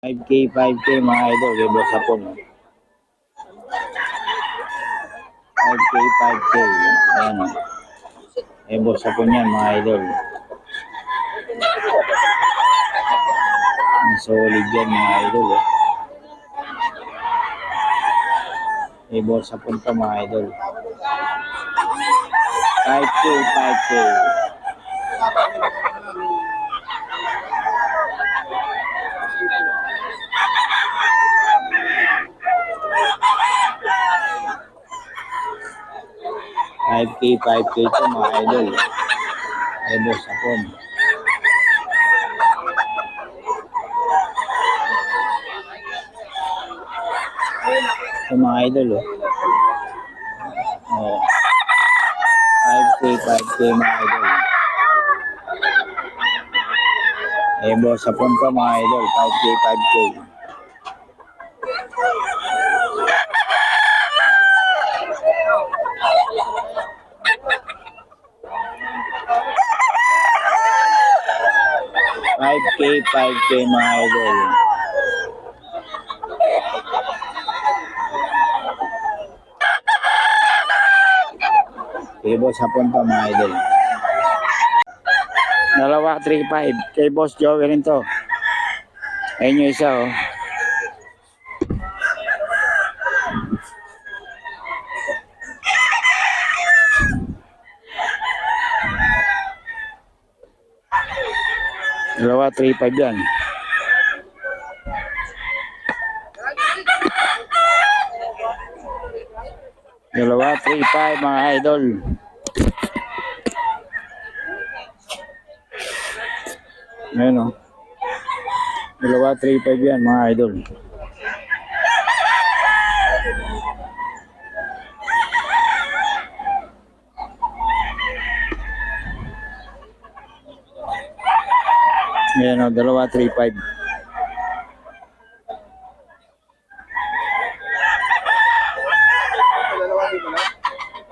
5K, 5K mga idol, kay Boss Hapon. 5K, 5K. Ayan o. Hapon yan mga idol. Ang solid yan mga idol. Eh. Boss Hapon to mga idol. 5K, 5K. Five K, 5K to mga idol. Kay Boss Hapon. Ito mga idol oh. Oh. 5K, 5K mga idol. Eh, boss, hapon pa mga idol. 5K, 5K. Five K, five K mga idol. Kay boss, hapon pa mga idol. Dalawa, 3-5. Kay boss Joey rin to. Ayun yung isa oh. Dalawa, 3-5 yan. Dalawa, 3-5 mga idol. Ayan o. Dalawa, 3-5 yan mga idol. Ayan o, dalawa, 3-5.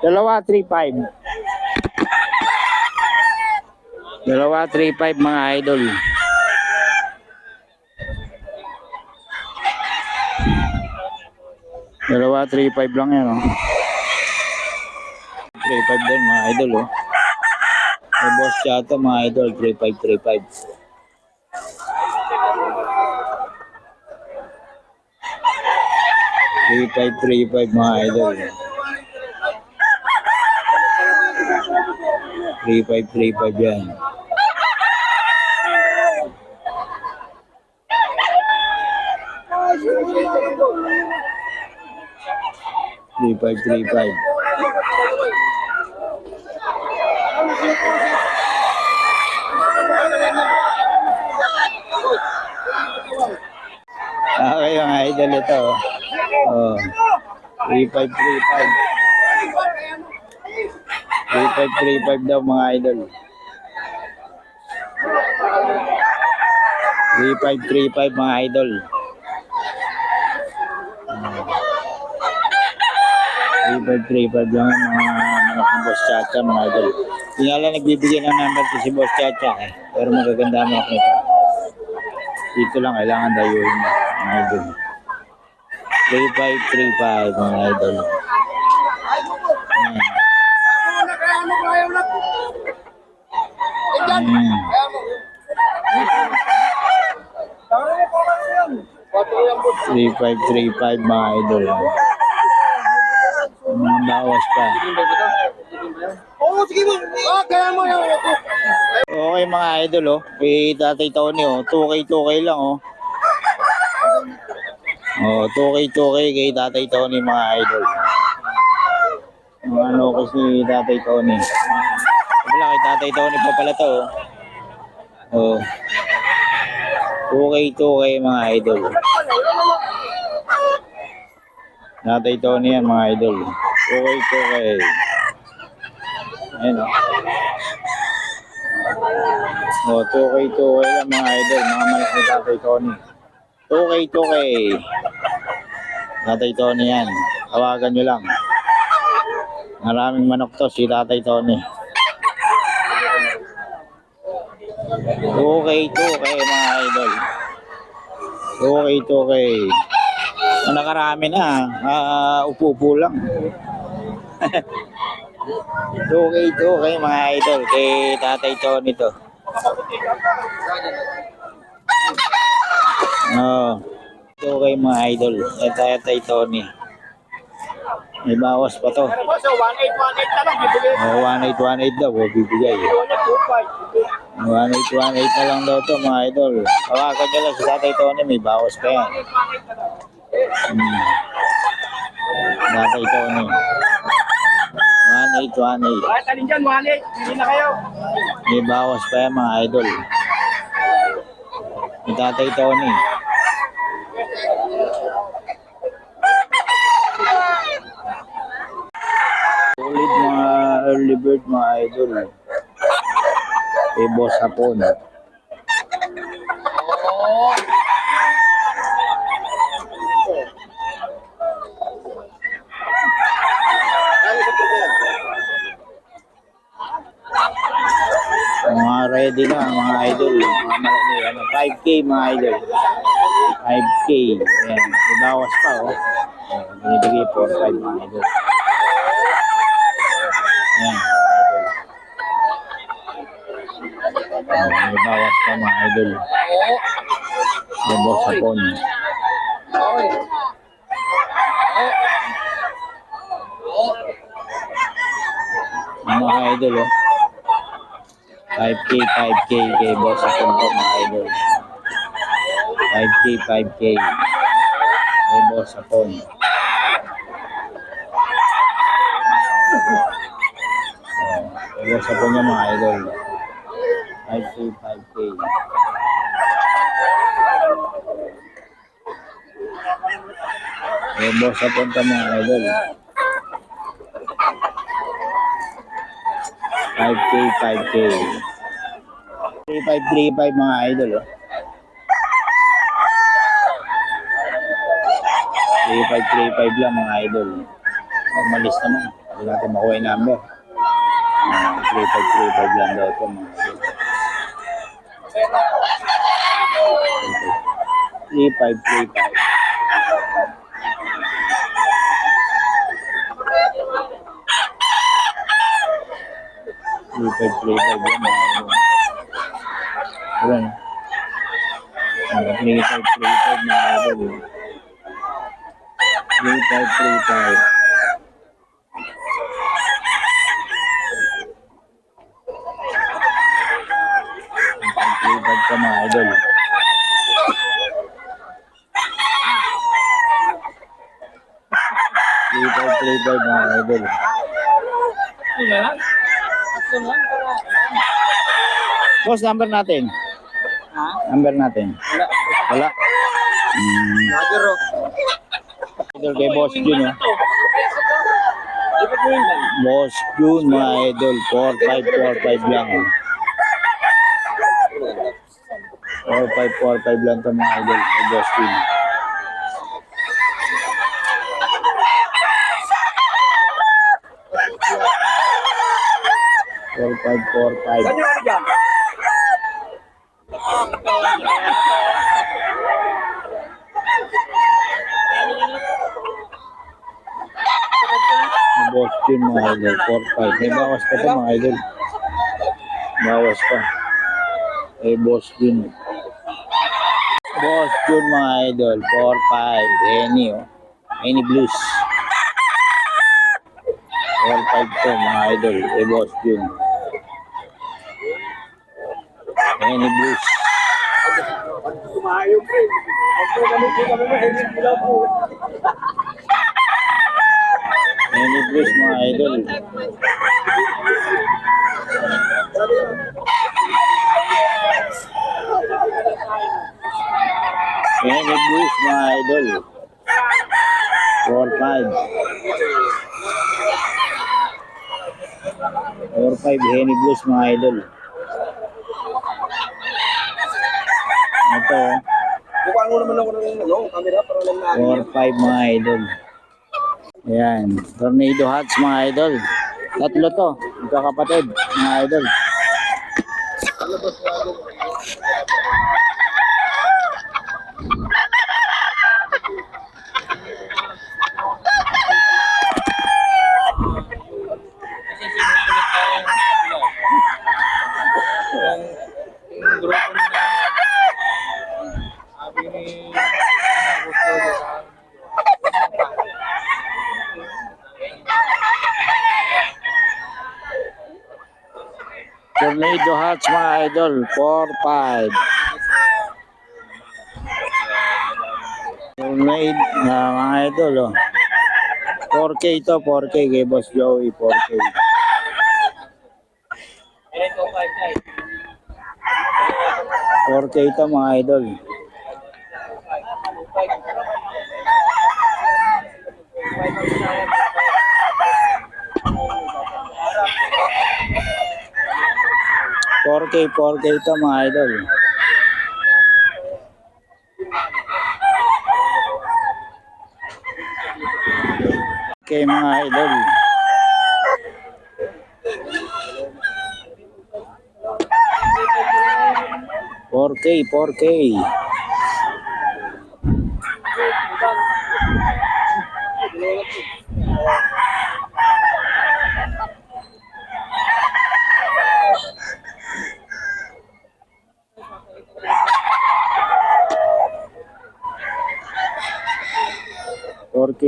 Dalawa, 3-5. Dalawa, 3-5 mga idol. Dalawa, 3-5 lang yan, oh. 3-5 din, mga idol, oh. May boss chato, mga idol, 3-5, 3-5. Three five, three five mga idol. Three five, three five yan. Three five, three five. Okay mga idol ito. Oh. 3535. 3535 daw mga idol. 3535 mga idol. Hmm. 3535 lang mga Boss Chacha mga idol. Hindi nga lang nagbibigay ng number to si Boss Chacha eh. Pero magaganda manok nito. Dito lang kailangan dayuhin mo mga idol. 3535 mga idol. Ayan. Ayan. 3535 mga idol. Mga bawas pa. Okay mga idol oh. Kay Tatay Tony oh. 2K 2K lang oh. Oh, 2K 2K kay Tatay Tony mga idol. Mga ano kasi Tatay Tony. Wala kay Tatay Tony pa pala to oh. Oh. 2K 2K mga idol. Tatay Tony yan mga idol. 2K 2K. Ayan oh. Oh, 2K, 2K lang mga idol, mga malaki Tatay Tony. 2K, 2K. Tatay Tony yan. Tawagan nyo lang. Maraming manok to si Tatay Tony. 2K, 2K mga idol. Okay, okay. Ang nakarami na, ah, upo-upo lang. okay, okay mga idol. Kay Tatay Tony to. Oo. Okay mga idol. Kay Tatay Tony. May bawas pa to. Ano so 1818 na lang, bibigay. Oh, 1818 daw, oh, bibigay. Ito niya, 25. 1818 na lang daw to mga idol. Hawakan nyo lang si Tatay Tony, may bawas pa yan. 1818 na lang. Hmm. Tatay Tony. 1818. Kahit alin dyan, 18, hindi na kayo. May bawas pa yan mga idol. Ni Tatay Tony. Solid mga early bird mga idol. Kay Boss Hapon. Mga ready na mga idol. Mga malaki. Ano, 5K mga idol. 5K. Ayan. May bawas pa oh. Binibigay 4-5 mga idol. Ayan. Oh, may bawas mga idol. Boss sa. Ang mga idol oh. 5K, 5K kay boss sa ko mga idol. 5K, 5K. Kay boss sa phone. Boss sa niya mga idol. 5K, 5K. Kay boss sa ka mga idol. 5K, 5K. 3535 mga idol. Oh. 3535 lang mga idol. Umalis naman. Hindi natin makuha yung number. Ah, 3535 lang daw ito mga idol. 3535. Three five three five yan Three five three five mga idol. Three five Three five ka mga idol. Three five three five mga idol. Boss, number natin. Ha? Number natin. Wala. Wala. Hmm. Idol kay Boss Jun, oh. Boss Jun, mga idol. 4545 lang, oh. 4545 lang to mga idol Jun. Four five four five. Ano? Boss Jun mga idol. Four five. May bawas pa mga idol. Bawas pa. Eh, Boss Jun. Boss Jun mga idol. Four five. Any oh. Any blues. Four five to mga idol. Eh, Boss Jun. Any blues. Kumayo po. Pag po kami po kami mahigit sila po. Any blues mga idol. Any blues mga idol. 4-5. 4-5 Henny Blues mga idol. Ito, Bukaan mo naman ako ng ano, camera para lang na. 4-5 mga idol. Ayan. Tornado hats mga idol. Tatlo to. Magkakapatid mga idol. Tornado idol. 4-5. Homemade na uh, mga idol. Oh. 4K ito. 4K kay Boss Joey. 4K. Porque ito mga idol. Thank. 4K, 4K ito mga idol. Okay mga idol. Por qué, por qué.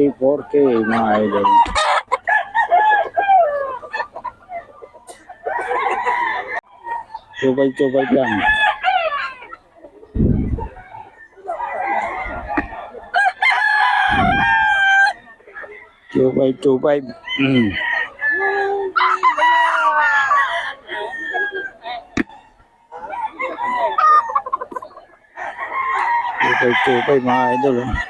3K, 4K, mga idol. Tubay-tubay lang. Tubay-tubay. Mm. Tubay-tubay mga idol. Oh.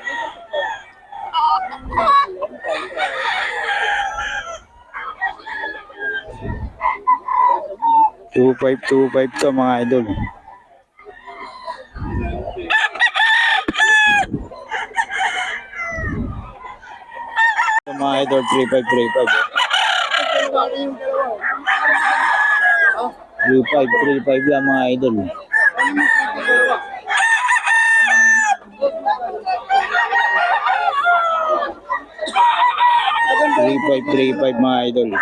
Two five, two five to mga idol. Ito mga idol, 3535. 3535 lang mga idol. Three five three five mga idol.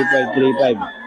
Three five three five.